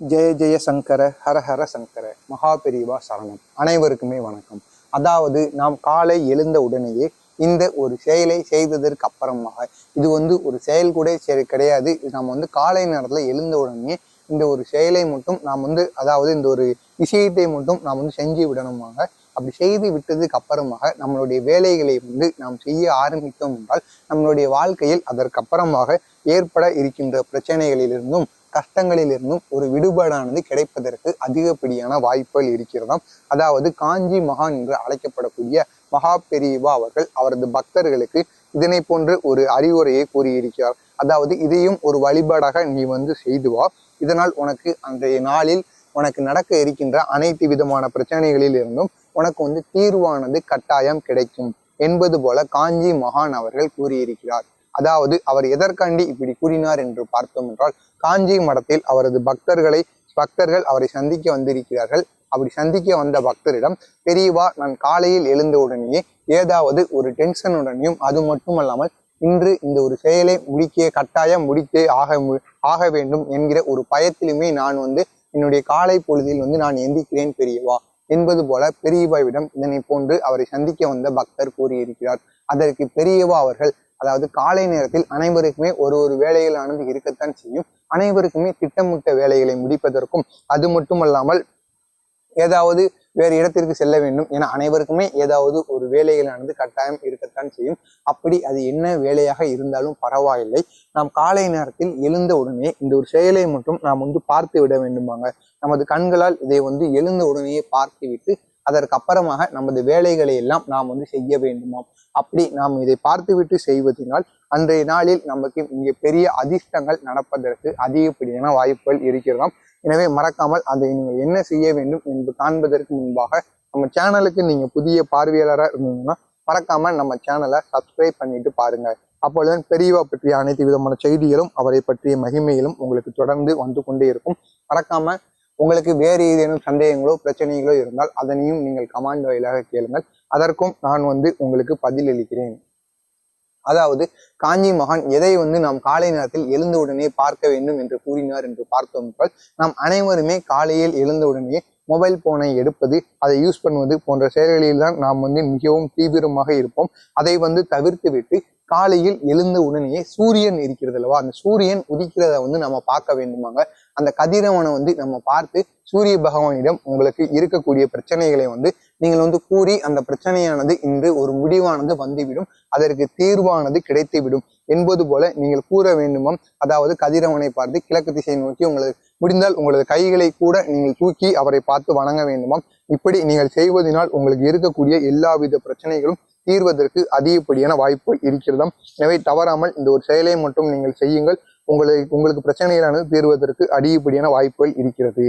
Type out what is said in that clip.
ஜெய ஜெய சங்கர ஹர ஹர சங்கர மகாபெரிவா சரணம். அனைவருக்குமே வணக்கம். அதாவது நாம் காலை எழுந்த உடனேயே இந்த ஒரு செயலை செய்ததற்கு அப்புறமாக இது வந்து ஒரு செயல் கூட சரி கிடையாது. இது வந்து காலை நேரத்தில் எழுந்த உடனே இந்த ஒரு செயலை மட்டும் நாம் வந்து அதாவது இந்த ஒரு விஷயத்தை மட்டும் நாம் வந்து செஞ்சு விடணுமாக அப்படி செய்து விட்டதுக்கு அப்புறமாக நம்மளுடைய வேலைகளை வந்து நாம் செய்ய ஆரம்பித்தோம் என்றால் நம்மளுடைய வாழ்க்கையில் அதற்கப்புறமாக ஏற்பட இருக்கின்ற பிரச்சனைகளிலிருந்தும் கஷ்டங்களிலிருந்தும் ஒரு விடுபாடானது கிடைப்பதற்கு அதிகப்படியான வாய்ப்புகள் இருக்கிறதாம். அதாவது காஞ்சி மகான் என்று அழைக்கப்படக்கூடிய மகா பெரியவா அவர்கள் அவரது பக்தர்களுக்கு இதனை போன்று ஒரு அறிவுரையை கூறியிருக்கிறார். அதாவது இதையும் ஒரு வழிபாடாக நீ வந்து செய்து வா. இதனால் உனக்கு அன்றைய நாளில் உனக்கு நடக்க இருக்கின்ற அனைத்து விதமான பிரச்சனைகளில் இருந்தும் உனக்கு வந்து தீர்வானது கட்டாயம் கிடைக்கும் என்பது போல காஞ்சி மகான் அவர்கள் கூறியிருக்கிறார். அதாவது அவர் எதற்காண்டி இப்படி கூறினார் என்று பார்த்தோம் என்றால் காஞ்சி மடத்தில் அவரது பக்தர்களை பக்தர்கள் அவரை சந்திக்க வந்திருக்கிறார்கள். அப்படி சந்திக்க வந்த பக்தரிடம் பெரியவா நான் காலையில் எழுந்த உடனேயே ஏதாவது ஒரு டென்ஷனுடனேயும் அது மட்டுமல்லாமல் இன்று இந்த ஒரு செயலை முடிக்க கட்டாயம் முடித்தே ஆக மு- ஆக வேண்டும் என்கிற ஒரு பயத்திலுமே நான் வந்து என்னுடைய காலை பொழுதில் வந்து நான் எந்திக்கிறேன் பெரியவா. என்பது போல பெரியவாவிடம் இதனை போன்று அவரை சந்திக்க வந்த பக்தர் கூறியிருக்கிறார். அதற்கு பெரியவா அவர்கள் அதாவது காலை நேரத்தில் அனைவருக்குமே ஒரு ஒரு வேலைகளானது இருக்கத்தான் செய்யும். அனைவருக்குமே திட்டமிட்ட வேலைகளை முடிப்பதற்கும் அது மட்டுமல்லாமல் ஏதாவது வேறு இடத்திற்கு செல்ல வேண்டும் என அனைவருக்குமே ஏதாவது ஒரு வேலைகளானது கட்டாயம் இருக்கத்தான் செய்யும். அப்படி அது என்ன வேலையாக இருந்தாலும் பரவாயில்லை. நாம் காலை நேரத்தில் எழுந்த உடனே இந்த ஒரு செயலை மட்டும் நாம் வந்து பார்த்து விட வேண்டுமாங்க. நமது கண்களால் இதை வந்து எழுந்த உடனேயே பார்த்துவிட்டு அதற்கு அப்புறமாக நமது வேலைகளை எல்லாம் நாம் வந்து செய்ய வேண்டுமாம். அப்படி நாம் இதை பார்த்துவிட்டு செய்வதனால் அன்றைய நாளில் நமக்கு இங்கே பெரிய அதிர்ஷ்டங்கள் நடப்பதற்கு அதிகப்படியான வாய்ப்புகள் இருக்கிறதாம். எனவே மறக்காமல் அதை நீங்கள் என்ன செய்ய வேண்டும் என்று காண்பதற்கு முன்பாக நம்ம சேனலுக்கு நீங்க புதிய பார்வையாளராக இருந்தீங்கன்னா மறக்காம நம்ம சேனலை சப்ஸ்கிரைப் பண்ணிட்டு பாருங்க. அப்பொழுதுதான் பெரியவா பற்றிய அனைத்து விதமான செய்திகளும் அவரை பற்றிய மகிமைகளும் உங்களுக்கு தொடர்ந்து வந்து கொண்டே இருக்கும். மறக்காம உங்களுக்கு வேறு ஏதேனும் சந்தேகங்களோ பிரச்சனைகளோ இருந்தால் அதனையும் நீங்கள் கமாண்ட் வாயிலாக கேளுங்கள். அதற்கும் நான் வந்து உங்களுக்கு பதிலளிக்கிறேன். அதாவது காஞ்சி மகான் எதை வந்து நாம் காலை நேரத்தில் எழுந்தவுடனே பார்க்க வேண்டும் என்று கூறினார் என்று பார்த்தோம் என்றால் நாம் அனைவருமே காலையில் எழுந்தவுடனே மொபைல் போனை எடுப்பது அதை யூஸ் பண்ணுவது போன்ற செயல்களில் தான் நாம் வந்து மிகவும் தீவிரமாக இருப்போம். அதை வந்து தவிர்த்து விட்டு காலையில் எழுந்த உடனேயே சூரியன் இருக்கிறது அல்லவா? அந்த சூரியன் உதிக்கிறத வந்து நம்ம பார்க்க வேண்டுமாங்க. அந்த கதிரவனை வந்து நம்ம பார்த்து சூரிய பகவானிடம் உங்களுக்கு இருக்கக்கூடிய பிரச்சனைகளை வந்து நீங்கள் வந்து கூறி அந்த பிரச்சனையானது இன்று ஒரு முடிவானது வந்துவிடும். அதற்கு தீர்வானது கிடைத்துவிடும் என்பது போல நீங்கள் கூற வேண்டுமாம். அதாவது கதிரவனை பார்த்து கிழக்கு திசையை நோக்கி உங்களது முடிந்தால் உங்களது கைகளை கூட நீங்கள் தூக்கி அவரை பார்த்து வணங்க வேண்டுமாம். இப்படி நீங்கள் செய்வதனால் உங்களுக்கு இருக்கக்கூடிய எல்லாவித பிரச்சனைகளும் தீர்வதற்கு அதிகப்படியான வாய்ப்புகள் இருக்கிறதாம். எனவே தவறாமல் இந்த ஒரு செயலை மட்டும் நீங்கள் செய்யுங்கள். உங்களை உங்களுக்கு பிரச்சனைகளானது தீர்வதற்கு அதிகப்படியான வாய்ப்புகள் இருக்கிறது.